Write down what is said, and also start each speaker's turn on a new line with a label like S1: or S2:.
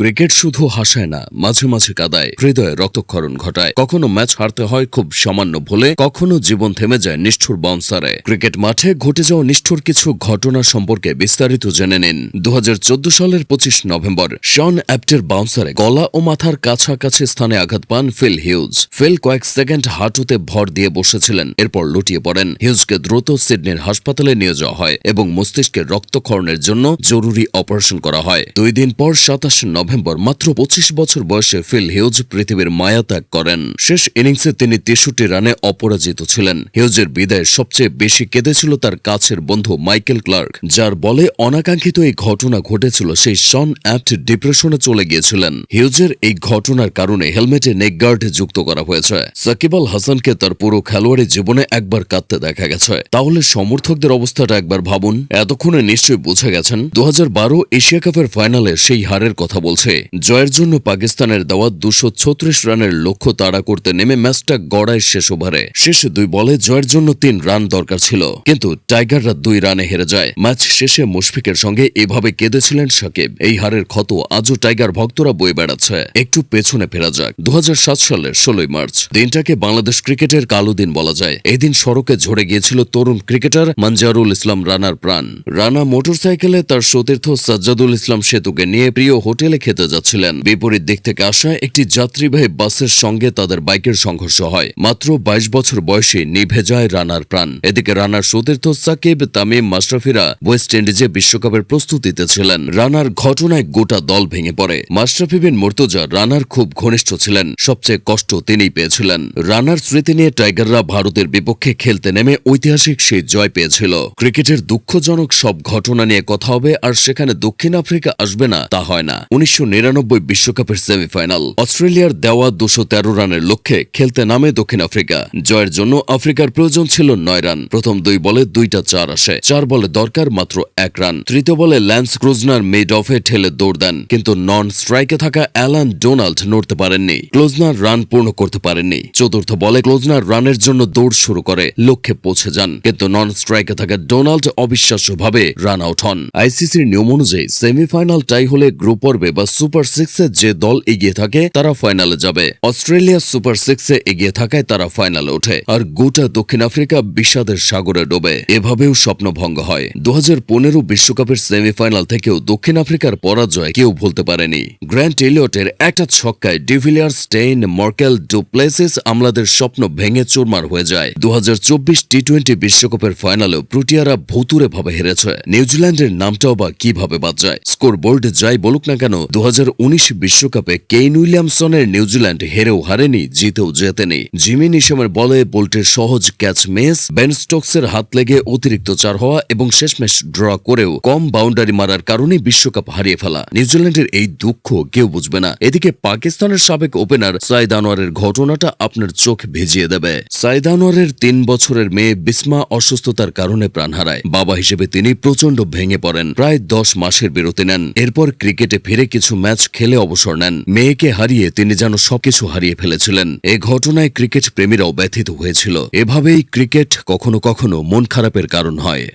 S1: Cricket শুধু হাসায় না, মাঝে মাঝে কাদায় হৃদয়ে রক্তক্ষরণ ঘটায়। কখনো ম্যাচ হারতে হয় খুব সামান্য ভুলে, কখনো জীবন থেমে যায় নিষ্ঠুর বাউন্সারে ক্রিকেট মাঠে ঘটে যাওয়া নিষ্ঠুর কিছু ঘটনা সম্পর্কে বিস্তারিত জেনে নিন। দু সালের পঁচিশ নভেম্বর, শন অ্যাপ্টের বাউন্সারে গলা ও মাথার কাছাকাছি স্থানে আঘাত পান ফিল হিউজ। ফিল কয়েক সেকেন্ড হাঁটুতে ভর দিয়ে বসেছিলেন, এরপর লুটিয়ে পড়েন। হিউজকে দ্রুত সিডনির হাসপাতালে নিয়ে যাওয়া হয় এবং মস্তিষ্কের রক্তক্ষরণের জন্য জরুরি অপারেশন করা হয়। দুই দিন পর সাতাশ নভেম্বর মাত্র পঁচিশ বছর বয়সে ফিল হিউজ পৃথিবীর মায়া ত্যাগ করেন। শেষ ইনিংসে তিনি তেষট্টি রানে অপরাজিত ছিলেন। হিউজের বিদায় সবচেয়ে বেশি কেঁদেছিল তার কাছের বন্ধু মাইকেল ক্লার্ক, যার বলে অনাকাঙ্ক্ষিত এই ঘটনা ঘটেছিল সেই শন অ্যাপ্ট ডিপ্রেশনে চলে গিয়েছিলেন। হিউজের এই ঘটনার কারণে হেলমেটে নেকগার্ড যুক্ত করা হয়েছে। সাকিব আল হাসানকে তার পুরো খেলোয়াড়ি জীবনে একবার কাঁদতে দেখা গেছে। তাহলে সমর্থকদের অবস্থাটা একবার ভাবুন। এতক্ষণে নিশ্চয়ই বুঝে গেছেন দু হাজার বারো এশিয়া কাপের ফাইনালে সেই হারের কথা বলছে, জয়ের জন্য পাকিস্তানের দেওয়া দুশো রানের লক্ষ্য তাড়া করতে নেমে ম্যাচটা গড়ায় শেষ ওভারে। শেষ দুই বলে জয়ের জন্য তিন রান দরকার ছিল, কিন্তু টাইগাররা দুই রানে হেরে যায়। ম্যাচ শেষে মুশফিকের সঙ্গে এভাবে কেঁদেছিলেন সাকিব। এই হারের ক্ষত আজও টাইগার ভক্তরা বয়ে বেড়াচ্ছে। একটু পেছনে ফেরা যাক। দু হাজার সাত সালের ষোলোই মার্চ, দিনটাকে বাংলাদেশ ক্রিকেটের কালো দিন বলা যায়। এদিন সড়কে ঝরে গিয়েছিল তরুণ ক্রিকেটার মঞ্জারুল ইসলাম রানার প্রাণ। রানা মোটরসাইকেলে তার সতীর্থ সাজ্জাদুল ইসলাম সেতুকে নিয়ে প্রিয় হোটেলে খেতে যাচ্ছিলেন। বিপরীত দিক থেকে আসা একটি যাত্রীবাহী বাসের সঙ্গে তাদের বাইকের সংঘর্ষ হয়। মাত্র বাইশ বছর বয়সে নিভে যায় রানার প্রাণ। এদিকে রানার সতীর্থ সাকিব, তামিম, মাশরাফিরা ওয়েস্ট ইন্ডিজে বিশ্বকাপের প্রস্তুতিতে ছিলেন। রানার ঘটনায় গোটা দল ভেঙে পড়ে। মাশরাফি বিন মুর্তজা রানার খুব ঘনিষ্ঠ ছিলেন। সবচেয়ে কষ্ট তিনিই পেয়েছিলেন। রানার স্মৃতি নিয়ে টাইগাররা ভারতের বিপক্ষে খেলতে নেমে ঐতিহাসিক সেই জয় পেয়েছিল। ক্রিকেটের দুঃখজনক সব ঘটনা নিয়ে কথা হবে, আর সেখানে দক্ষিণ আফ্রিকা আসবে না, তা হয় না। উনিশশো বিশ্বকাপের সেমিফাইনাল। অস্ট্রেলিয়ার দেওয়া দুশো রানের লক্ষ্যে খেলতে নামে দক্ষিণ আফ্রিকা। জয়ের জন্য আফ্রিকার প্রয়োজন ছিল নয় রান। প্রথম দুই বলে দুইটা চার আসে। চার বলে দরকার মাত্র এক রান। তৃতীয় বলে ল্যান্স ক্রুজনার মিড অফে ঠেলে দৌড় দেন। কিন্তু নন স্ট্রাইকে থাকা অ্যালান ডোনাল্ড নড়তে পারেননি। ক্লোজনার রান পূর্ণ করতে পারেননি। চতুর্থ বলে ক্লোজনার রানের জন্য দৌড় শুরু করে, লক্ষ্যে পৌঁছে যান। কিন্তু নন স্ট্রাইকে থাকা ডোনাল্ড অবিশ্বাস্যভাবে রান আউট হন। আইসিসির নিয়ম অনুযায়ী, সেমিফাইনাল টাই হলে গ্রুপ পর্বে বা সুপার সিক্সে যে দল এগিয়ে থাকে, তারা ফাইনালে যাবে। অস্ট্রেলিয়া সুপার সিক্সে এগিয়ে থাকায় তারা ফাইনালে ওঠে, আর গোটা দক্ষিণ আফ্রিকা বিষাদের সাগরে ডোবে। এভাবেও স্বপ্নভঙ্গ হয়। দু বিশ্বকাপের সেমিফাইনাল থেকেও দক্ষিণ আফ্রিকার পরাজয় কেউ ভুলতে পারেনি। গ্র্যান্ড এলিয়টের একটা ছক্কায় de Villiers Steyn Morkel du Plessis আমলাদের স্বপ্ন ভেঙে চুরমার হয়ে যায়। দু হাজার চব্বিশ টি টোয়েন্টি বিশ্বকাপের ফাইনালেও প্রুটিয়ারা ভুতুরে ভাবে হেরেছে। নিউজিল্যান্ডের নামটাও বা কীভাবে বাদ যায়? স্কোর বোর্ড যাই বলুক না কেন দু বিশ্বকাপে কেইন উইলিয়ামসনের নিউজিল্যান্ড হেরেও হারেনি, জিতেও জেতেনি। জিমি নিশামের বলে বোল্টের সহজ ক্যাচ মিস, বেন স্টোকসের হাত লেগে অতিরিক্ত চার হওয়া এবং শেষমেশ ড্র করেও কম বাউন্ডারি মারার কারণে বিশ্বকাপ হারিয়ে ফেলা। নিউজিল্যান্ডের এই দুঃখ কেউ বুঝবে না। এদিকে পাকিস্তানের সাবেক ওপেনার সাইদ আনোয়ারের ঘটনাটা আপনার চোখ ভিজিয়ে দেবে। সাইদ আনোয়ারের তিন বছরের মেয়ে বিসমা অসুস্থতার কারণে প্রাণ হারায়। বাবা হিসেবে তিনি প্রচণ্ড ভেঙে পড়েন। প্রায় দশ মাসের বিরতি নেন। এরপর ক্রিকেটে ফিরে কিছু ম্যাচ খেলে অবসর নেন। মেয়েকে হারিয়ে তিনি যেন সবকিছু হারিয়ে ফেলেছিলেন। এ ঘটনায় ক্রিকেট প্রেমীরাও ব্যথিত হয়েছিল। এভাবেই ক্রিকেট কখনো কখনো মন খারাপের কারণ হয়।